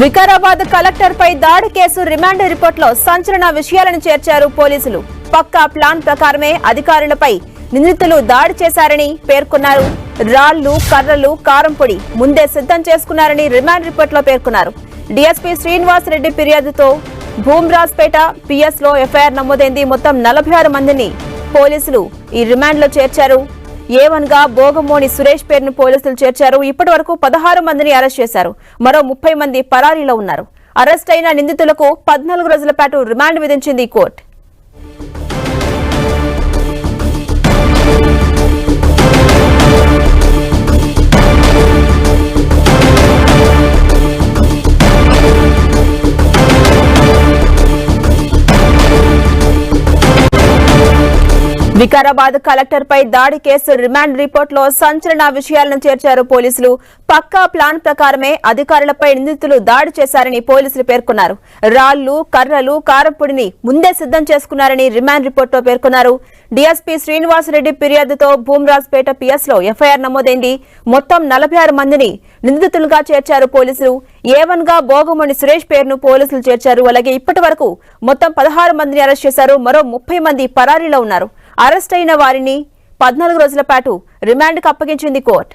Vikarabad collector పై దాడి case remand రిపోర్ట్లో సంచలన విషయాలను చేర్చారు పోలీసులు. పక్కా ప్లాన్ ప్రకారమే అధికారులపై నిందితులు దాడి చేశారని పేర్కొన్నారు. రాళ్ళు కర్రలు కారంపొడి ముందే సిద్ధం చేసుకున్నారని రిమాండ్ రిపోర్ట్లో పేర్కొన్నారు. డీఎస్పీ శ్రీనివాస్ రెడ్డి ఫిర్యాదుతో భూమ్రాజ్పేట పిఎస్లో ఎఫ్ఐఆర్ నమోదైంది. మొత్తం నలభై ఆరు మందిని పోలీసులు ఈ రిమాండ్లో చేర్చారు. ఏవన్గా భోగమోని సురేష్ పేరును పోలీసులు చేర్చారు. ఇప్పటి వరకు పదహారు మందిని అరెస్ట్ చేశారు. మరో ముప్పై మంది పరారీలో ఉన్నారు. అరెస్ట్ అయిన నిందితులకు పద్నాలుగు రోజుల పాటు రిమాండ్ విధించింది కోర్టు. వికారాబాద్ కలెక్టర్ పై దాడి కేసు రిమాండ్ రిపోర్ట్లో సంచలన విషయాలను చేర్చారు పోలీసులు. పక్కా ప్లాన్ ప్రకారమే అధికారులపై నిందితులు దాడి చేశారని పోలీసులు పేర్కొన్నారు. రాళ్ళు కర్రలు కారపొడిని ముందే సిద్ధం చేసుకున్నారని రిమాండ్ రిపోర్ట్లో పేర్కొన్నారు. డీఎస్పీ శ్రీనివాసరెడ్డి ఫిర్యాదుతో భూమరాజ్పేట పిఎస్లో ఎఫ్ఐఆర్ నమోదైంది. మొత్తం నలభై ఆరు మందిని నిందితులుగా చేర్చారు పోలీసులు. ఏవన్గా బోగమణి సురేష్ పేరును పోలీసులు చేర్చారు. అలాగే ఇప్పటి వరకు మొత్తం పదహారు మందిని అరెస్ట్ చేశారు. మరో ముప్పై మంది పరారీలో ఉన్నారు. అరెస్ట్ అయిన వారిని పద్నాలుగు రోజుల పాటు రిమాండ్కు అప్పగించింది కోర్టు.